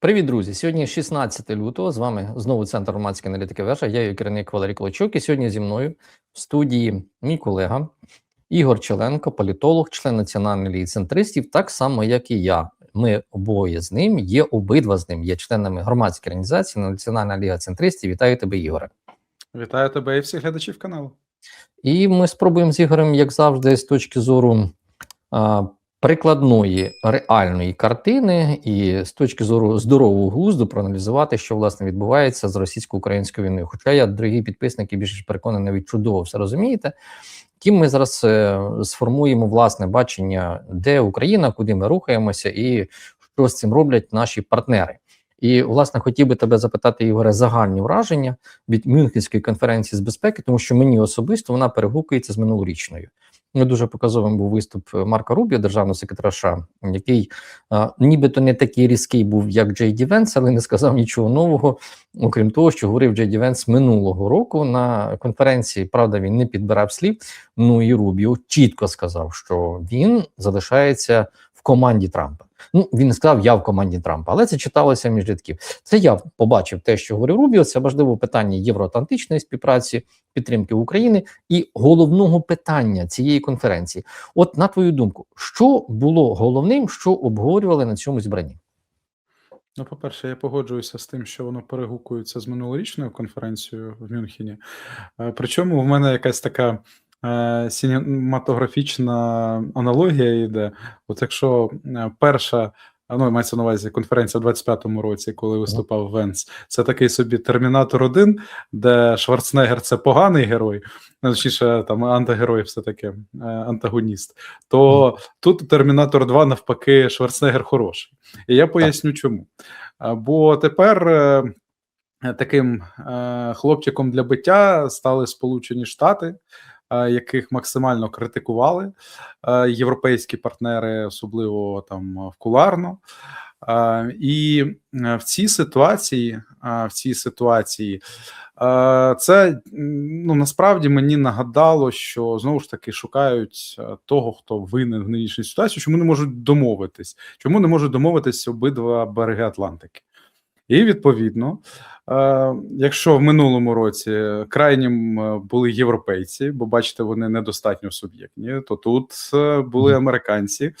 Привіт, друзі! Сьогодні 16 лютого. З вами знову центр громадської аналітики Вежа. Я її керівник Валерій Клочук. І сьогодні зі мною в студії мій колега Ігор Челенко, політолог, член національної ліги центристів, так само як і я. Ми обоє з ним є обидва з ним. Є членами громадської організації Національна ліга центристів. Вітаю тебе, Ігоре. Вітаю тебе і всіх глядачів каналу. І ми спробуємо з Ігорем, як завжди, з точки зору прикладної реальної картини і з точки зору здорового глузду проаналізувати, що власне відбувається з російсько-українською війною. Хоча я, дорогі підписники, більше переконаний, навіть чудово все розумієте. Тим ми зараз е, сформуємо власне бачення, де Україна, куди ми рухаємося, і що з цим роблять наші партнери. І, власне, хотів би тебе запитати, Ігоре, загальні враження від Мюнхенської конференції з безпеки, тому що мені особисто вона перегукується з минулорічною. Дуже показовим був виступ Марка Рубіо, державного секретаря, США, який а, нібито не такий різкий був, як Джей Ді Венс, але не сказав нічого нового, окрім того, що говорив Джей Ді Венс минулого року на конференції. Правда, він не підбирав слів. Ну і Рубіо чітко сказав, що він залишається в команді Трампа. Ну він сказав, я в команді Трампа, але це читалося між рядків. Це я побачив те, що говорив Рубіо. Це важливе питання євроатлантичної співпраці, підтримки України і головного питання цієї конференції. От на твою думку, що було головним, що обговорювали на цьому збранні? Ну, по-перше, я погоджуюся з тим, що воно перегукується з минулорічною конференцією в Мюнхені. Е, Причому в мене якась така е, сінематографічна аналогія йде. От якщо е, перша, ну, мається на увазі конференція в 25-му році, коли виступав Венс, це такий собі Термінатор 1, де Шварценеггер це поганий герой, ну, точніше, там антигерой, все таки е, антагоніст. То тут Термінатор 2 навпаки, Шварценеггер хороший. І я поясню чому. Бо тепер. е, Таким е, хлопчиком для биття стали Сполучені Штати, яких максимально критикували е, європейські партнери, особливо там вкуларно. Е, і е, в цій ситуації, е, в цій ситуації, е, це ну насправді мені нагадало, що знову ж таки шукають е, того, хто винен в нинішній ситуації, чому не можуть домовитись, чому не можуть домовитись обидва береги Атлантики. І відповідно, е, якщо в минулому році крайнім е, були європейці, бо бачите, вони недостатньо суб'єктні, то тут е, були американці, е,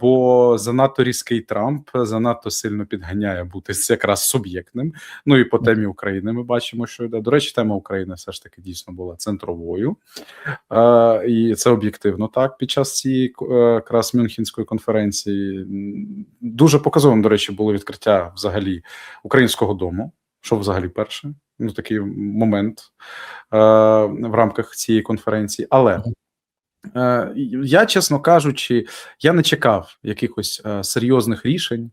бо занадто різкий Трамп занадто сильно підганяє бути якраз суб'єктним. Ну і по темі України ми бачимо, що йде. До речі, тема України все ж таки дійсно була центровою, е, і це об'єктивно так під час цієї е, якраз Мюнхенської конференції. Дуже показовим, до речі, було відкриття взагалі українського дому, що взагалі перше, ну такий момент е, в рамках цієї конференції. Але е, я, чесно кажучи, я не чекав якихось е, серйозних рішень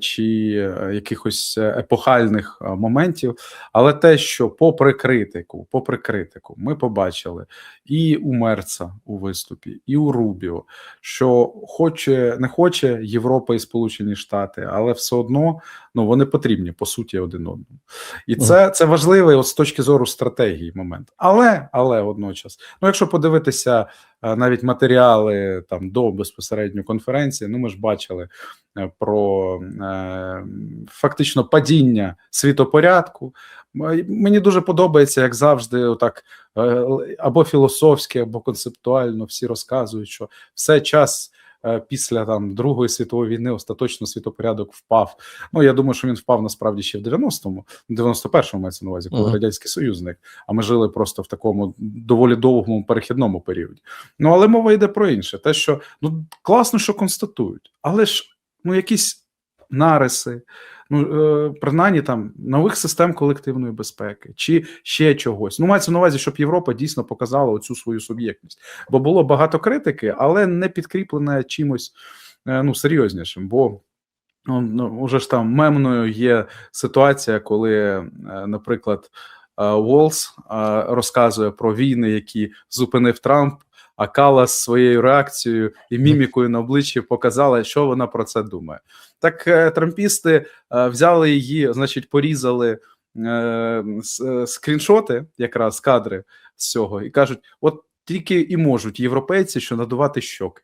чи е, якихось е, епохальних е, моментів. Але те, що попри критику, попри критику, ми побачили і у Мерца у виступі, і у Рубіо, що хоче не хоче Європа і Сполучені Штати, але все одно ну вони потрібні по суті один одному, і це, це важливий от з точки зору стратегії момент. Але але водночас, ну якщо подивитися е, навіть матеріали там до безпосередньо конференції, ну ми ж бачили е, про е, фактично падіння світопорядку. Мені дуже подобається, як завжди, отак е, або філософськи, або концептуально всі розказують, що все час після там Другої світової війни остаточно світопорядок впав. Ну я думаю, що він впав насправді ще в 90-му, в 91-му мається на увазі, коли Мгм. радянський союзник. А ми жили просто в такому доволі довгому перехідному періоді. Ну але мова йде про інше: те, що ну класно, що констатують, але ж ну якісь нариси. Ну, е, принаймні там нових систем колективної безпеки чи ще чогось. Ну, мається на увазі, щоб Європа дійсно показала оцю свою суб'єктність. Бо було багато критики, але не підкріплене чимось е, ну, серйознішим. Бо ну, ну, уже ж там мемною є ситуація, коли, е, наприклад, Волс розказує про війни, які зупинив Трамп. А Кала своєю реакцією і мімікою на обличчі показала, що вона про це думає. Так е, трампісти е, взяли її, значить, порізали е, скріншоти, якраз кадри з цього, і кажуть: от тільки і можуть європейці, що надувати щоки.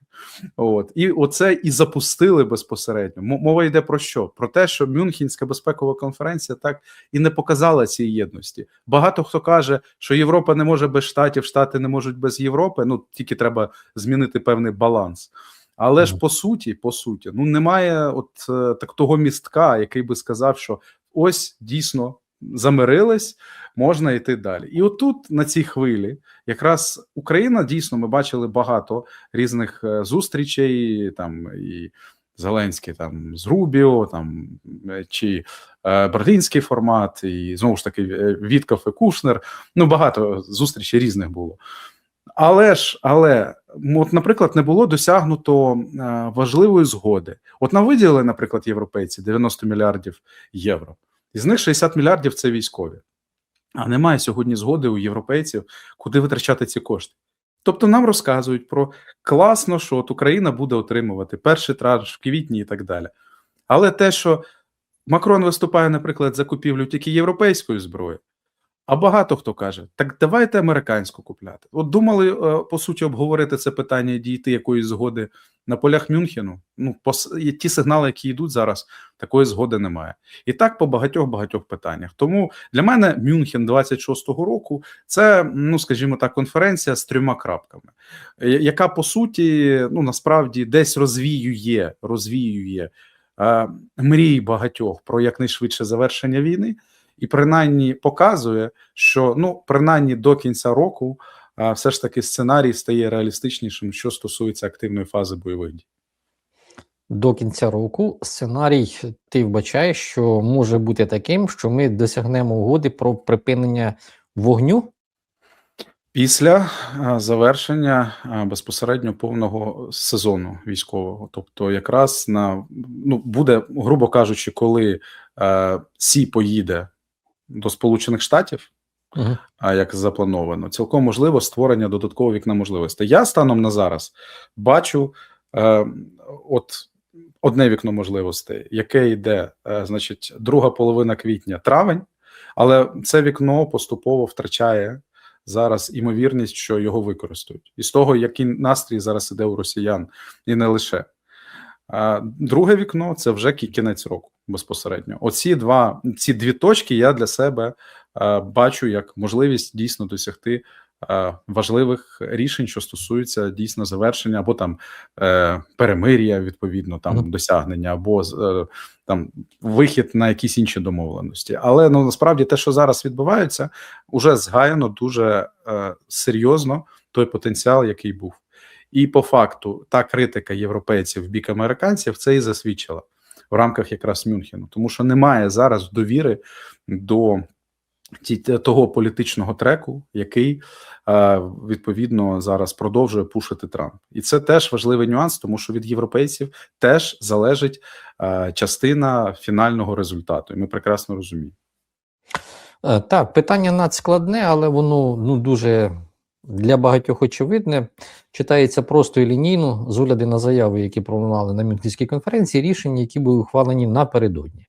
От і оце і запустили безпосередньо. Мова йде про що? Про те, що Мюнхенська безпекова конференція так і не показала цієї єдності. Багато хто каже, що Європа не може без штатів, штати не можуть без Європи. Ну тільки треба змінити певний баланс. Але ж по суті, по суті, ну немає от е, так того містка, який би сказав, що ось дійсно замирились, можна йти далі. І отут на цій хвилі, якраз Україна дійсно ми бачили багато різних е, зустрічей, там і Зеленський там з Рубіо, там е, чи е, берлінський формат, і знову ж таки е, Вітков і Кушнер. Ну багато зустрічей різних було. Але ж, але от, наприклад, не було досягнуто е, важливої згоди. От нам виділили, наприклад, європейці 90 мільярдів євро. Із них 60 мільярдів це військові. А немає сьогодні згоди у європейців, куди витрачати ці кошти. Тобто нам розказують про класно, що от Україна буде отримувати перший транш в квітні і так далі. Але те, що Макрон виступає, наприклад, за купівлю тільки європейської зброї, а багато хто каже: так давайте американську купляти. От думали е, по суті обговорити це питання і дійти якоїсь згоди на полях Мюнхену. Ну, по ті сигнали, які йдуть зараз, такої згоди немає. І так по багатьох багатьох питаннях. Тому для мене Мюнхен 26-го року це, ну скажімо так, конференція з трьома крапками, яка по суті, ну насправді десь розвіює, розвіює е, мрії багатьох про якнайшвидше завершення війни, і принаймні показує, що ну принаймні до кінця року все ж таки сценарій стає реалістичнішим, що стосується активної фази бойових дій. До кінця року сценарій ти вбачаєш, що може бути таким, що ми досягнемо угоди про припинення вогню. Після завершення безпосередньо повного сезону військового, тобто, якраз на ну буде, грубо кажучи, коли е, Сі поїде до Сполучених Штатів, А як заплановано, цілком можливо створення додаткового вікна можливостей. Я станом на зараз бачу е, от одне вікно можливостей, яке йде, е, значить, друга половина квітня, травень, але це вікно поступово втрачає зараз імовірність, що його використають, і з того, який настрій зараз іде у росіян, і не лише. А друге вікно це вже кінець року безпосередньо. Оці два ці дві точки я для себе е, бачу як можливість дійсно досягти е, важливих рішень, що стосуються дійсно завершення або там е, перемир'я, відповідно, там досягнення, або там вихід на якісь інші домовленості. Але ну насправді те, що зараз відбувається, уже згаяно дуже серйозно той потенціал, який був. І по факту та критика європейців в бік американців це і засвідчила в рамках якраз Мюнхену, тому що немає зараз довіри до того політичного треку, який е, відповідно зараз продовжує пушити Трамп, і це теж важливий нюанс, тому що від європейців теж залежить е, частина фінального результату, і ми прекрасно розуміємо. Е, Так, питання надскладне, але воно ну дуже для багатьох очевидне. Читається просто і лінійно з огляду на заяви, які пролунали на Мюнхенській конференції, рішення, які були ухвалені напередодні.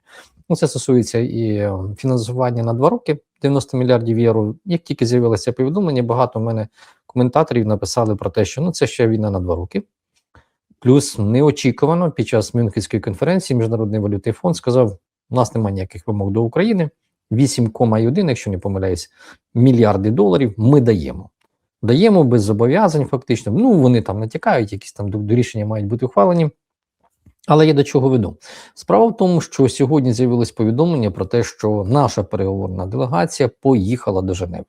Ну, це стосується і е, фінансування на два роки 90 мільярдів євро. Як тільки з'явилося повідомлення, багато в мене коментаторів написали про те, що ну це ще війна на два роки. Плюс неочікувано під час Мюнхенської конференції Міжнародний валютний фонд сказав: у нас немає ніяких вимог до України. 8,1, якщо не помиляюсь, мільярди доларів ми даємо. Даємо без зобов'язань, фактично. Ну, вони там натякають, якісь там до, рішення мають бути ухвалені. Але я до чого веду? Справа в тому, що сьогодні з'явилось повідомлення про те, що наша переговорна делегація поїхала до Женеви.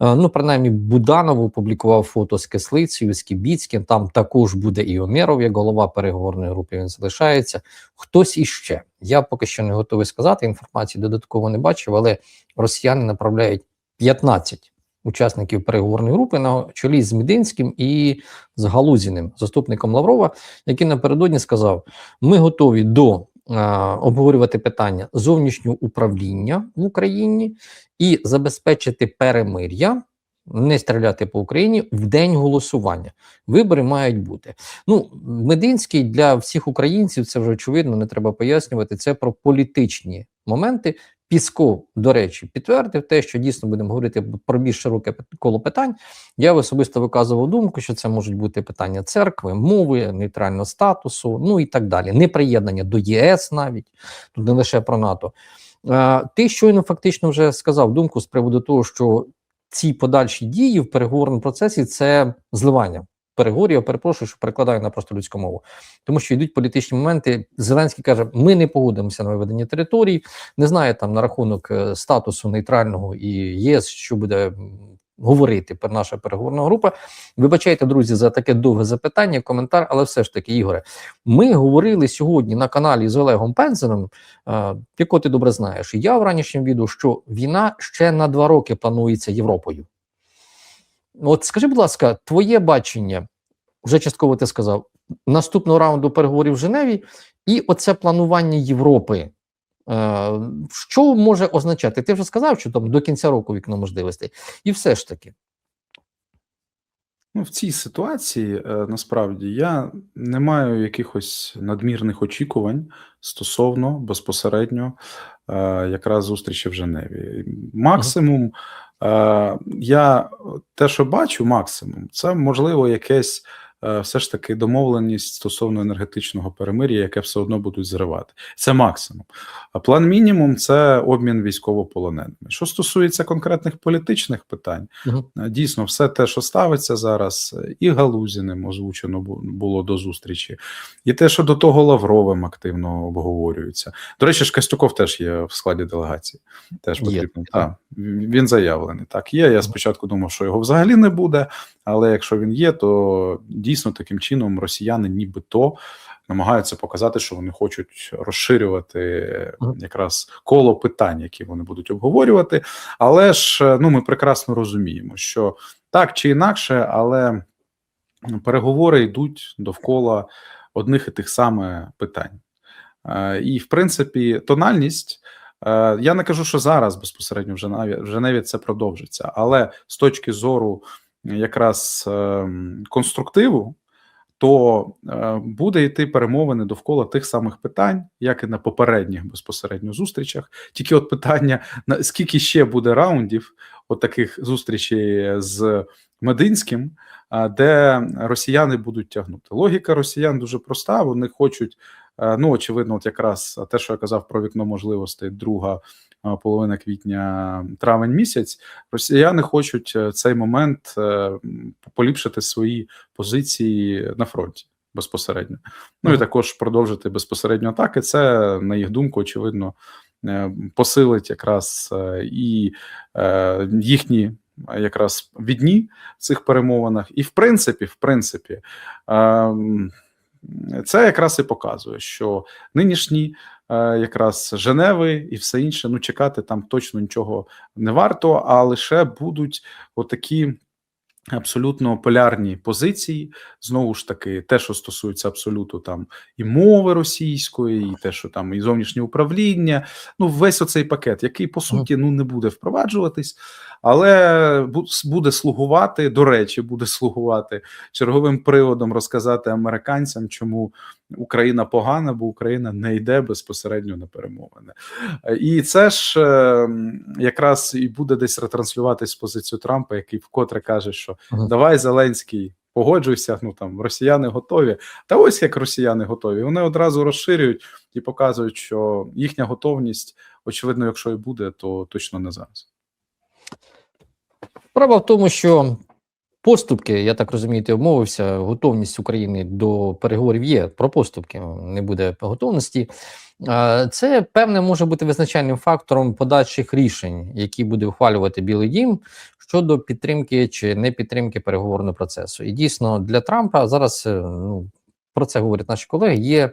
Е, Ну, принаймні, Буданов опублікував фото з Кислицею, з Кібіцьким. Там також буде і Омеров, як голова переговорної групи. Він залишається. Хтось іще. Я поки що не готовий сказати. Інформації додатково не бачив, але росіяни направляють 15 учасників переговорної групи на чолі з Мединським і з Галузіним, заступником Лаврова, який напередодні сказав: ми готові до обговорювати питання зовнішнього управління в Україні і забезпечити перемир'я. Не стріляти по Україні в день голосування. Вибори мають бути. Ну, Мединський для всіх українців це вже очевидно, не треба пояснювати. Це про політичні моменти Пісков, до речі, підтвердив те, що дійсно будемо говорити про більш широке коло питань. Я особисто виказував думку, що це можуть бути питання церкви, мови, нейтрального статусу, ну і так далі. Неприєднання до ЄС навіть тут не лише про НАТО. Е, Ти щойно фактично вже сказав думку з приводу того, що ці подальші дії в переговорному процесі це зливання переговорів. Я перепрошую, що перекладаю на просто людську мову, тому що йдуть політичні моменти. Зеленський каже: ми не погодимося на виведення територій, не знає там на рахунок е, статусу нейтрального і ЄС, що буде говорити пер- наша переговорна група. Вибачайте, друзі, за таке довге запитання, коментар, але все ж таки, Ігоре, ми говорили сьогодні на каналі з Олегом Пензеном, е, якого ти добре знаєш, і я в ранішньому відео, що війна ще на два роки планується Європою. От скажи, будь ласка, твоє бачення, вже частково ти сказав, наступного раунду переговорів в Женеві, і оце планування Європи. Е, що може означати? Ти вже сказав, що там до кінця року вікно можливостей, і все ж таки. Ну, в цій ситуації е, насправді я не маю якихось надмірних очікувань стосовно безпосередньо е, якраз зустрічі в Женеві. Максимум, ага. я те, що бачу, максимум, це можливо якесь. Е, Все ж таки домовленість стосовно енергетичного перемир'я, яке все одно будуть зривати. Це максимум. А план мінімум це обмін військовополоненими. Що стосується конкретних політичних питань. Е, Дійсно, все те, що ставиться зараз, і Галузіним озвучено було до зустрічі, і те, що до того Лавровим активно обговорюється. До речі, ж Костюков теж є в складі делегації. Теж потрібно. Так, він заявлений. Так, є. Я спочатку думав, що його взагалі не буде, але якщо він є, то дійсно таким чином росіяни нібито. Намагаються показати, що вони хочуть розширювати якраз коло питань, які вони будуть обговорювати. Але ж е, ну ми прекрасно розуміємо, що так чи інакше, але переговори йдуть довкола одних і тих саме питань. Е, І, в принципі, тональність. е, Я не кажу, що зараз безпосередньо в Женеві, в Женеві це продовжиться, але з точки зору якраз ем, конструктиву, то е, буде йти перемовини довкола тих самих питань, як і на попередніх безпосередньо зустрічах. Тільки от питання: скільки ще буде раундів, от таких зустрічей з Мединським, де росіяни будуть тягнути. Логіка росіян дуже проста. Вони хочуть, е, ну очевидно, от якраз те, що я казав про вікно можливостей, друга половина квітня, травень місяць. Росіяни хочуть е, цей момент е, поліпшити свої позиції на фронті безпосередньо. Ну і також продовжити безпосередньо атаки. Це, на їх думку, очевидно, е, посилить якраз е, і е, їхні е, якраз відні в цих перемовинах. І в принципі, в принципі, ем, це якраз і показує, що нинішні е, якраз Женеви і все інше, ну чекати там точно нічого не варто, а лише будуть отакі. Абсолютно полярні позиції, знову ж таки, те, що стосується абсолюту там і мови російської, і те, що там і зовнішнє управління, ну весь оцей пакет, який по суті ну не буде впроваджуватись, але буде слугувати. До речі, буде слугувати черговим приводом розказати американцям, чому Україна погана, бо Україна не йде безпосередньо на перемовини. Е, І це ж е, якраз і буде десь ретранслюватись позицію Трампа, який вкотре каже, що давай Зеленський. Погоджуйся, ну там росіяни готові. Та ось як росіяни готові. Вони одразу розширюють і показують, що їхня готовність, очевидно, якщо і буде, то точно не зараз. Справа в тому, що поступки, я так розумію, ти обмовився, готовність України до переговорів є. Про поступки не буде готовності. Це певне може бути визначальним фактором подальших рішень, які буде ухвалювати Білий Дім щодо підтримки чи не підтримки переговорного процесу. І дійсно для Трампа зараз е, ну про це говорять наші колеги. Є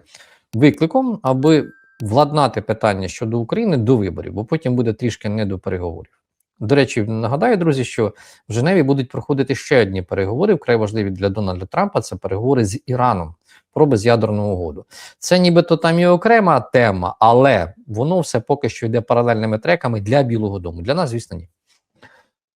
викликом, аби владнати питання щодо України до виборів, бо потім буде трішки не до переговорів. До речі, нагадаю, друзі, що в Женеві будуть проходити ще одні переговори, вкрай важливі для Дональда Трампа. Це переговори з Іраном про без'ядерну угоду. Це нібито там і окрема тема, але воно все поки що йде паралельними треками для Білого Дому. Для нас, звісно, ні.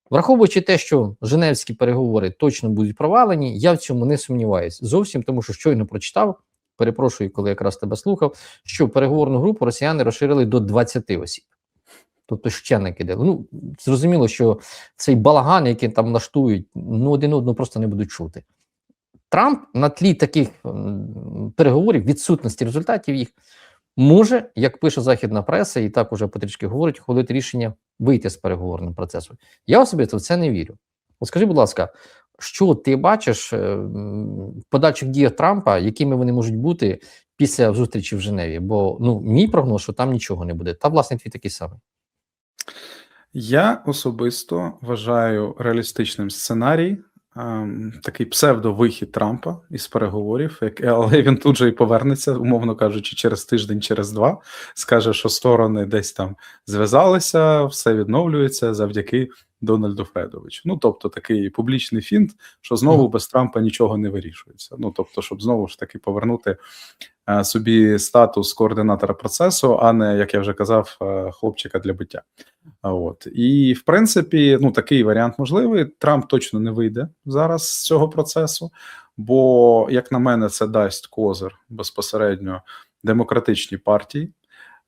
Враховуючи те, що Женевські переговори точно будуть провалені, я в цьому не сумніваюся. Зовсім тому, що щойно прочитав. Перепрошую, коли якраз тебе слухав, що переговорну групу росіяни розширили до 20 осіб. Тобто ще кидали. Ну зрозуміло, що цей балаган, який там наштують, ну один одного просто не будуть чути. Трамп на тлі таких переговорів, відсутності результатів їх, може, як пише західна преса, і так уже потрішки говорить, ухвалити рішення вийти з переговорним процесу. Я особисто в це не вірю. От скажи, будь ласка, що ти бачиш е, в подальших діях Трампа, якими вони можуть бути після зустрічі в Женеві? Бо ну мій прогноз, що там нічого не буде. Та власне твій такий самий. Я особисто вважаю реалістичним сценарій, ем, такий псевдовихід Трампа із переговорів, як, але він тут же і повернеться, умовно кажучи, через тиждень, через два, скаже, що сторони десь там зв'язалися, все відновлюється завдяки Дональду Фредовичу. Ну, тобто, такий публічний фінт, що знову без Трампа нічого не вирішується. Ну, тобто, щоб знову ж таки повернути е, собі статус координатора процесу, а не, як я вже казав, е, хлопчика для биття. От і в принципі, ну такий варіант можливий. Трамп точно не вийде зараз з цього процесу, бо, як на мене, це дасть козир безпосередньо демократичній партії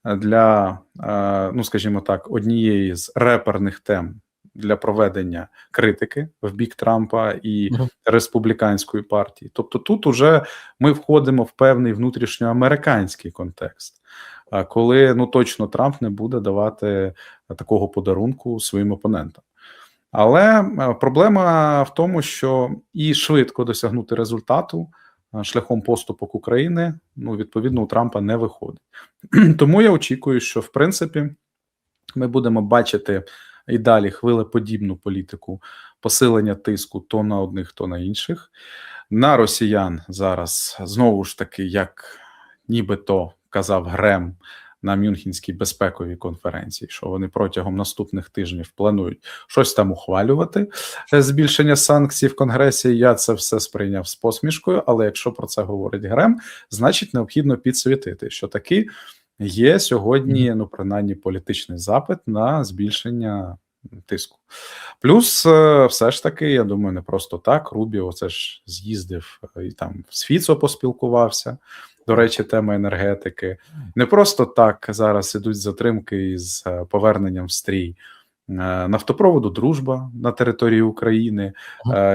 для, е, ну скажімо так, однієї з реперних тем для проведення критики в бік Трампа і Мгм. республіканської партії. Тобто, тут уже ми входимо в певний внутрішньоамериканський контекст, коли ну точно Трамп не буде давати такого подарунку своїм опонентам. Але е, проблема в тому, що і швидко досягнути результату е, шляхом поступок України, ну відповідно, у Трампа не виходить. Тому я очікую, що в принципі ми будемо бачити і далі хвилеподібну політику посилення тиску то на одних, то на інших. На росіян зараз знову ж таки, як нібито казав Грем на Мюнхенській безпековій конференції, що вони протягом наступних тижнів планують щось там ухвалювати, е, збільшення санкцій в Конгресі. Я це все сприйняв з посмішкою. Але якщо про це говорить Грем, значить необхідно підсвітити, що таки є сьогодні, ну принаймні, політичний запит на збільшення тиску. Плюс, е, все ж таки, я думаю, не просто так. Рубіо це ж з'їздив е, і там з Фіцо поспілкувався. До речі, тема енергетики. Не просто так зараз ідуть затримки із е, поверненням в стрій нафтопроводу Дружба на території України,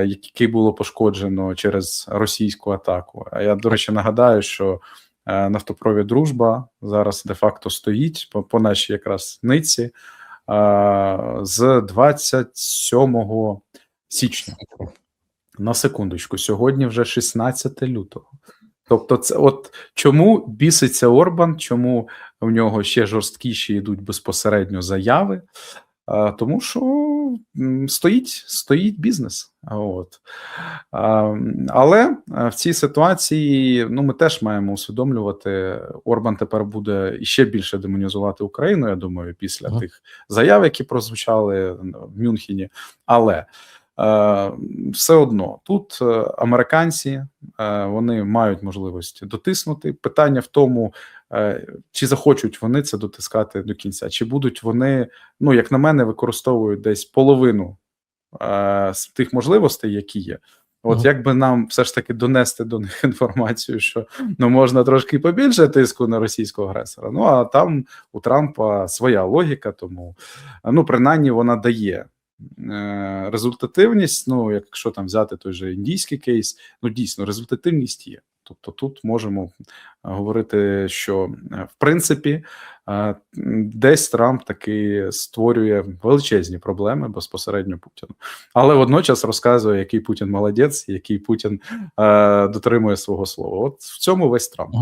який було пошкоджено через російську атаку. А я, до речі, нагадаю, що нафтопровід Дружба зараз де-факто стоїть по, по нашій якраз ниці е, з 27 січня. На секундочку, сьогодні вже 16 лютого. Тобто, це от чому біситься Орбан, чому в нього ще жорсткіші йдуть безпосередньо заяви? Тому що стоїть, стоїть бізнес. От. Але в цій ситуації ну, ми теж маємо усвідомлювати, Орбан тепер буде іще більше демонізувати Україну, я думаю, після Ага. тих заяв, які прозвучали в Мюнхені. Але е, все одно тут е, американці е, вони мають можливість дотиснути. Питання в тому, е, чи захочуть вони це дотискати до кінця, чи будуть вони, ну як на мене, використовують десь половину е, з тих можливостей, які є. От Мгм. якби нам все ж таки донести до них інформацію, що ну можна трошки побільше тиску на російського агресора. Ну а там у Трампа своя логіка, тому ну принаймні вона дає е, результативність. Ну, якщо там взяти той же індійський кейс, ну дійсно результативність є. Тобто тут можемо е, говорити, що е, в принципі е, десь Трамп таки створює величезні проблеми безпосередньо Путіну, але водночас розказує, який Путін молодець, який Путін е, дотримує свого слова. От в цьому весь Трамп.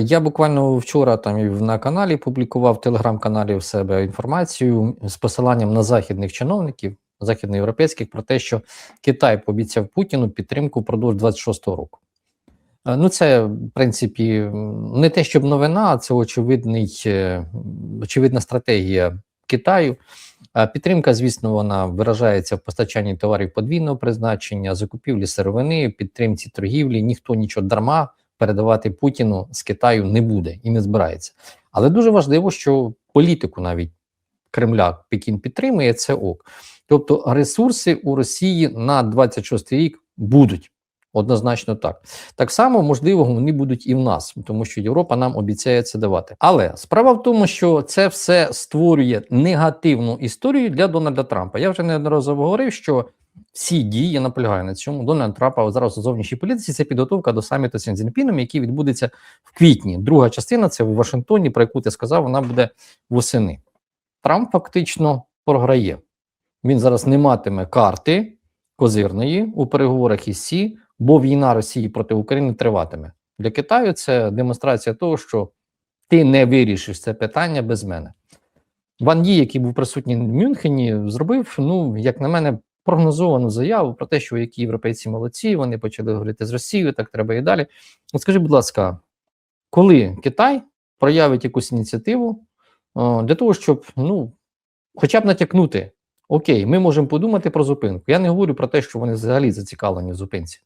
Я буквально вчора там і на каналі публікував в телеграм-каналі в себе інформацію з посиланням на західних чиновників, західноєвропейських, про те, що Китай пообіцяв Путіну підтримку впродовж 26-го року. Е, Ну, це, в принципі, не те, щоб новина, це очевидний, е, очевидна стратегія Китаю. Підтримка, звісно, вона виражається в постачанні товарів подвійного призначення, закупівлі сировини, підтримці торгівлі. Ніхто нічого дарма передавати Путіну з Китаю не буде і не збирається. Але дуже важливо, що політику навіть Кремля Пекін підтримує це ок. Тобто ресурси у Росії на 26 рік будуть. Однозначно так. Так само, можливо, вони будуть і в нас, тому що Європа нам обіцяє це давати. Але справа в тому, що це все створює негативну історію для Дональда Трампа. Я вже неодноразово говорив, що всі дії, я наполягаю на цьому, Дональда Трампа зараз у зовнішній політиці це підготовка до саміту з Цзіньпіном, який відбудеться в квітні. Друга частина це в Вашингтоні, про яку ти сказав, вона буде восени. Трамп фактично програє. Він зараз не матиме карти козирної у переговорах із Сі, бо війна Росії проти України триватиме. Для Китаю це демонстрація того, що ти не вирішиш це питання без мене. Ван Ї, який був присутній в Мюнхені, зробив, ну, як на мене, прогнозовану заяву про те, що які європейці молодці, вони почали говорити з Росією, так треба і далі. От скажи, будь ласка, коли Китай проявить якусь ініціативу о, для того, щоб ну, хоча б натякнути, окей, ми можемо подумати про зупинку. Я не говорю про те, що вони взагалі зацікавлені в зупинці.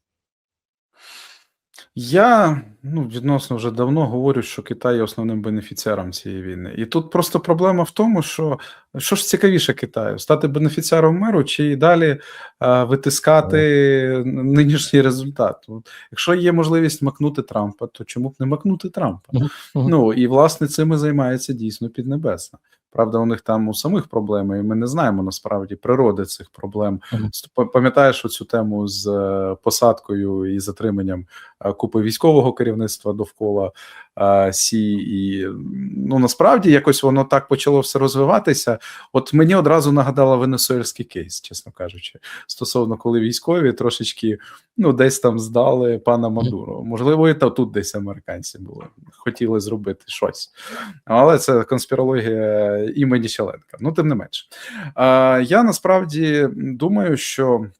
Я ну, відносно вже давно говорю, що Китай є основним бенефіціаром цієї війни. І тут просто проблема в тому, що що ж цікавіше Китаю: стати бенефіціаром миру чи і далі а, витискати нинішній результат. От, якщо є можливість макнути Трампа, то чому б не макнути Трампа? Ну і власне цим і займається дійсно Піднебесна. Правда, у них там у самих проблеми, і ми не знаємо насправді природи цих проблем. Пам'ятаєш оцю тему з е, посадкою і затриманням е, купи військового керівництва довкола е, Сі, і ну насправді якось воно так почало все розвиватися. От мені одразу нагадала венесуельський кейс, чесно кажучи, стосовно коли військові трошечки ну десь там здали пана Мадуро. Можливо, і та тут десь американці були, хотіли зробити щось. Але це конспірологія імені Щеленка. Ну, тим не менш. Е, я насправді думаю, що е,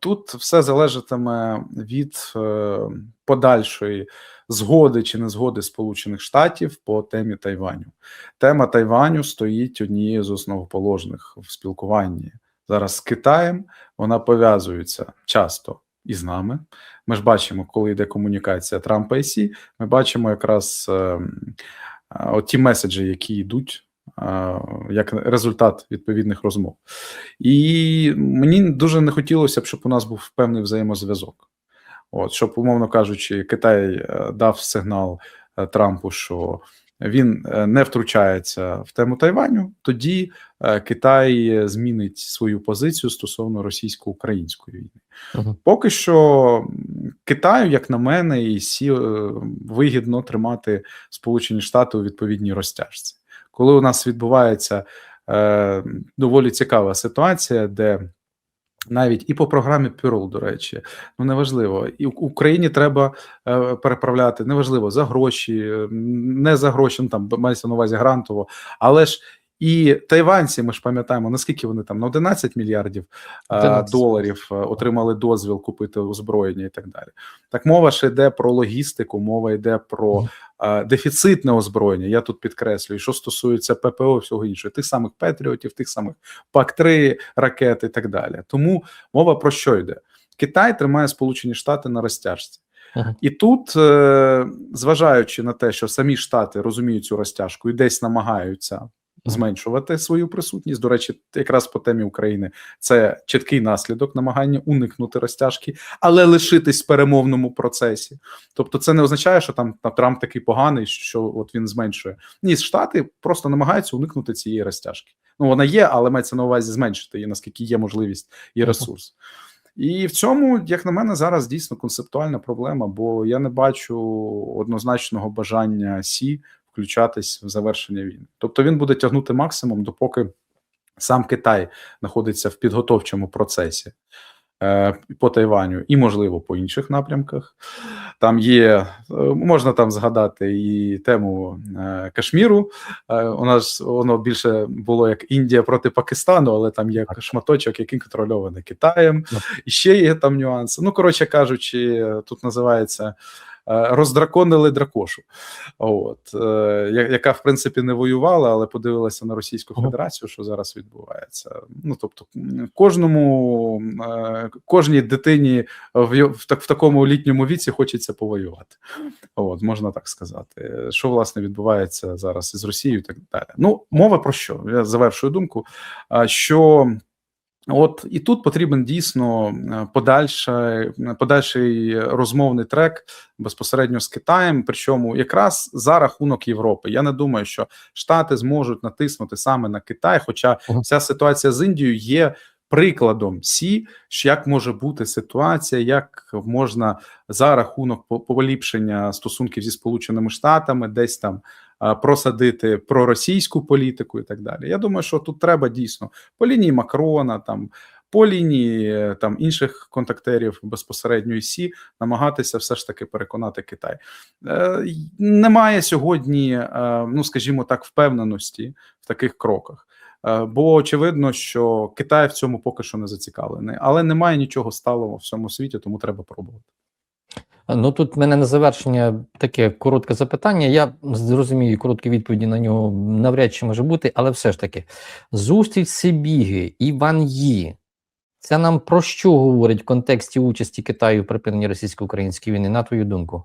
тут все залежатиме від е, подальшої згоди чи не згоди Сполучених Штатів по темі Тайваню. Тема Тайваню стоїть однією з основоположних в спілкуванні зараз з Китаєм. Вона пов'язується часто і з нами. Ми ж бачимо, коли йде комунікація Трампа і Сі, ми бачимо якраз е, е, от ті меседжі, які йдуть е, як результат відповідних розмов. І мені дуже не хотілося б, щоб у нас був певний взаємозв'язок. От, щоб, умовно кажучи, Китай е, дав сигнал е, Трампу, що він е, не втручається в тему Тайваню, тоді Китай змінить свою позицію стосовно російсько-української війни. Мгм. Поки що Китаю, як на мене, і сі вигідно тримати Сполучені Штати у відповідній розтяжці. Коли у нас відбувається е, доволі цікава ситуація, де навіть і по програмі Пюрл, до речі, ну неважливо, і Україні треба е, переправляти неважливо за гроші, не за гроші, ну там мається на увазі грантово, але ж. І тайванці, ми ж пам'ятаємо, наскільки вони там на 11 мільярдів е, 11. доларів е, отримали дозвіл купити озброєння і так далі. Так мова ж йде про логістику, мова йде про е, дефіцитне озброєння. Я тут підкреслюю, що стосується ППО, і всього іншого, тих самих Петріотів, тих самих ПАК-3 ракет і так далі. Тому мова про що йде? Китай тримає Сполучені Штати на розтяжці. Мгм. І тут, е, зважаючи на те, що самі штати розуміють цю розтяжку і десь намагаються зменшувати свою присутність. До речі, якраз по темі України це чіткий наслідок намагання уникнути розтяжки, але лишитись в перемовному процесі. Тобто, це не означає, що там та, Трамп такий поганий, що от він зменшує. Ні, штати просто намагаються уникнути цієї розтяжки. Ну вона є, але мається на увазі зменшити її, наскільки є можливість і ресурс. І в цьому, як на мене, зараз дійсно концептуальна проблема, бо я не бачу однозначного бажання Сі включатись в завершення війни. Тобто він буде тягнути максимум, допоки сам Китай знаходиться в підготовчому процесі е, по Тайваню і, можливо, по інших напрямках. Там є, е, можна там згадати і тему е, Кашміру. У нас воно більше було як Індія проти Пакистану, але там є шматочок, який контрольований Китаєм. І ще є там нюанси. Ну, коротше кажучи, тут називається. Е, Роздраконили дракошу, от е, яка в принципі не воювала, але подивилася на Російську Федерацію, що зараз відбувається. Ну тобто, кожному е, кожній дитині в, в, так, в такому літньому віці хочеться повоювати. От можна так сказати. Що власне відбувається зараз із Росією? і Так далі. Ну, мова про що? Я завершую думку. Що От і тут потрібен дійсно е, подальша, подальший розмовний трек безпосередньо з Китаєм. Причому якраз за рахунок Європи. Я не думаю, що Штати зможуть натиснути саме на Китай. Хоча вся ситуація з Індією є прикладом сі, що як може бути ситуація, як можна за рахунок по- поліпшення стосунків зі Сполученими Штатами, десь там просадити проросійську політику і так далі. Я думаю, що тут треба дійсно по лінії Макрона, там по лінії е, там інших контактерів безпосередньо Сі намагатися все ж таки переконати Китай. Е, немає сьогодні, е, ну скажімо так, впевненості в таких кроках. Е, Бо очевидно, що Китай в цьому поки що не зацікавлений, але немає нічого сталого в всьому світі, тому треба пробувати. Ну тут в мене на завершення таке коротке запитання. Я зрозумію, короткі відповіді на нього навряд чи може бути, але все ж таки, зустріч Сибіги і Ван Ї. Це нам про що говорить в контексті участі Китаю в припиненні російсько-української війни, на твою думку?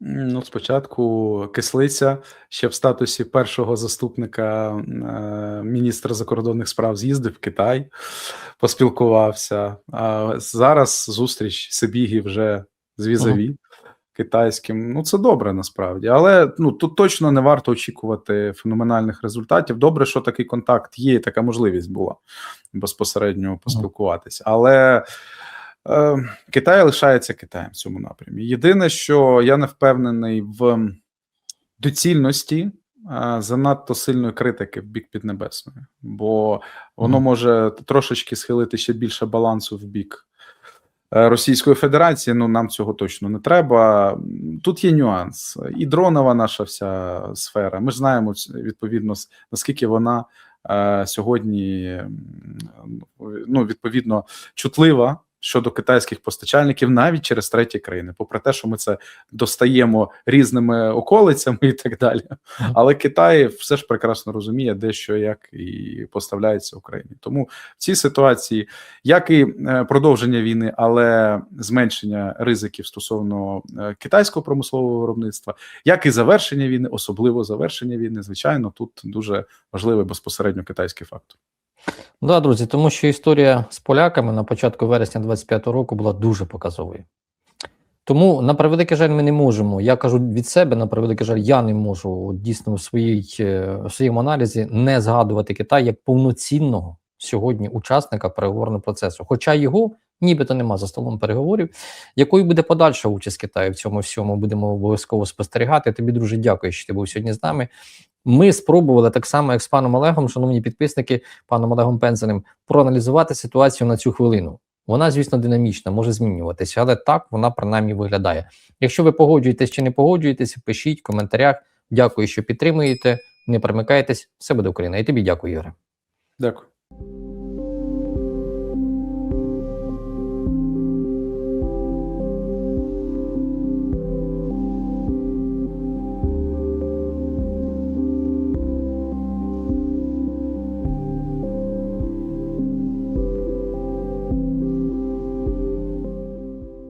Ну, спочатку кислиця ще в статусі першого заступника е, міністра закордонних справ з'їздив в Китай, поспілкувався. А зараз зустріч Сибіги вже з візаві китайським. Ну, це добре насправді, але ну тут точно не варто очікувати феноменальних результатів. Добре, що такий контакт є, і така можливість була безпосередньо поспілкуватися. Але е, Китай лишається Китаєм в цьому напрямі. Єдине, що я не впевнений в доцільності е, занадто сильної критики в бік Піднебесної, бо воно може трошечки схилити ще більше балансу в бік. Е, Російської Федерації, ну нам цього точно не треба. Тут є нюанс. І дронова наша вся сфера. Ми знаємо відповідно наскільки вона е, сьогодні ну, відповідно чутлива щодо китайських постачальників навіть через треті країни, попри те, що ми це достаємо різними околицями і так далі. Але Китай все ж прекрасно розуміє, де що як і поставляється Україні. Тому в цій ситуації, як і е, продовження війни, але зменшення ризиків стосовно е, китайського промислового виробництва, як і завершення війни, особливо завершення війни, звичайно, тут дуже важливий безпосередньо китайський фактор. Да, друзі, тому що історія з поляками на початку вересня 25-го року була дуже показовою. Тому, на превеликий жаль, ми не можемо. Я кажу від себе, на превеликий жаль, я не можу от, дійсно в, своїй, е, в своєму аналізі не згадувати Китай як повноцінного сьогодні учасника переговорного процесу. Хоча його нібито нема за столом переговорів. Якою буде подальша участь Китаю в цьому всьому? Будемо обов'язково спостерігати. Тобі, друже, дякую, що ти був сьогодні з нами. Ми спробували так само, як з паном Олегом, шановні підписники, паном Олегом Пензеним, проаналізувати ситуацію на цю хвилину. Вона, звісно, динамічна, може змінюватися, але так вона принаймні виглядає. Якщо ви погоджуєтесь чи не погоджуєтесь, пишіть в коментарях. Дякую, що підтримуєте. Не примикайтесь. Все буде Україна. І тобі дякую, Ігоре. Дякую.